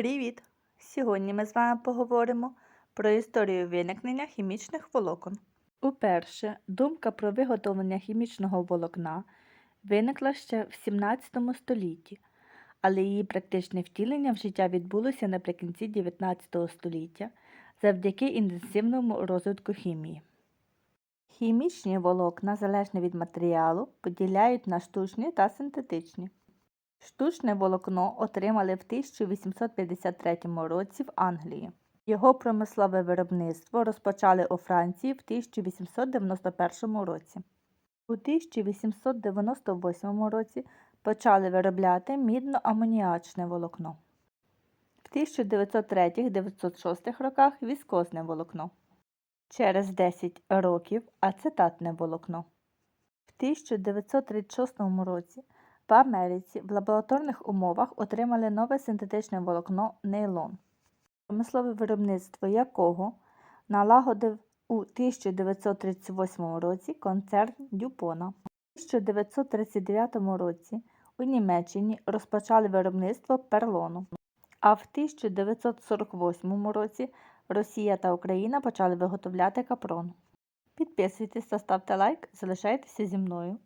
Привіт! Сьогодні ми з вами поговоримо про історію виникнення хімічних волокон. Уперше думка про виготовлення хімічного волокна виникла ще в 17 столітті, але її практичне втілення в життя відбулося наприкінці 19 століття завдяки інтенсивному розвитку хімії. Хімічні волокна, залежно від матеріалу, поділяють на штучні та синтетичні. Штучне волокно отримали в 1853 році в Англії. Його промислове виробництво розпочали у Франції в 1891 році. У 1898 році почали виробляти мідно-амоніачне волокно. В 1903-906 роках віскозне волокно. Через 10 років ацетатне волокно. В 1936 році в Америці в лабораторних умовах отримали нове синтетичне волокно нейлон, промислове виробництво якого налагодив у 1938 році концерн Дюпона. У 1939 році у Німеччині розпочали виробництво перлону, а в 1948 році Росія та Україна почали виготовляти капрон. Підписуйтесь та ставте лайк, залишайтеся зі мною.